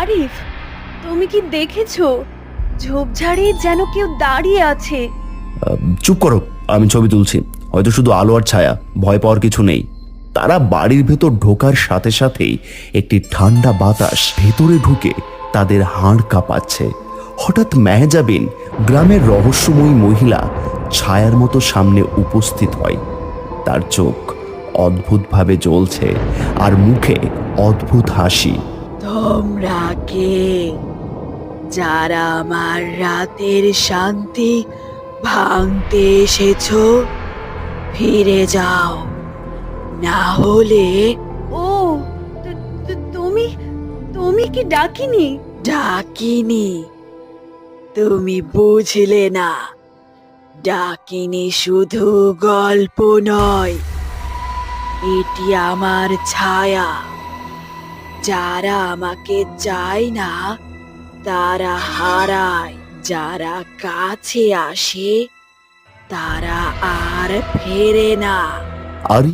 আরিফ, তুমি কি দেখেছ? ঝোপঝাড়ে যেন কেউ দাঁড়িয়ে আছে। চুপ করো, আমি ছবি তুলছি। হয়তো শুধু আলো আর ছায়া, ভয় পাওয়ার কিছু নেই। তারা বাড়ির ভেতর ঢোকার সাথে সাথেই একটি ঠান্ডা বাতাস ভেতরে ঢুকে তাদের হাড় কাঁপাচ্ছে। হঠাৎ মেহজাবিন, গ্রামের রহস্যময়ী মহিলা, ছায়ার মতো সামনে উপস্থিত হয়। তার চোখ অদ্ভুতভাবে জ্বলছে আর মুখে অদ্ভুত হাসি। তোমরা কে? যারা আমার রাতের শান্তি ভাঙতে এসেছ ফিরে যাও। না হলে ও তুমি তুমি কি ডাকিনি? ডাকিনি। তুমি বুঝলে না। ডাকিনি শুধু গল্প নয় এটি আমার ছায়া। যারা আমাকে চায় না তারা হারায়। যারা কাছে আসে তারা আর ফেরে না। আরিফ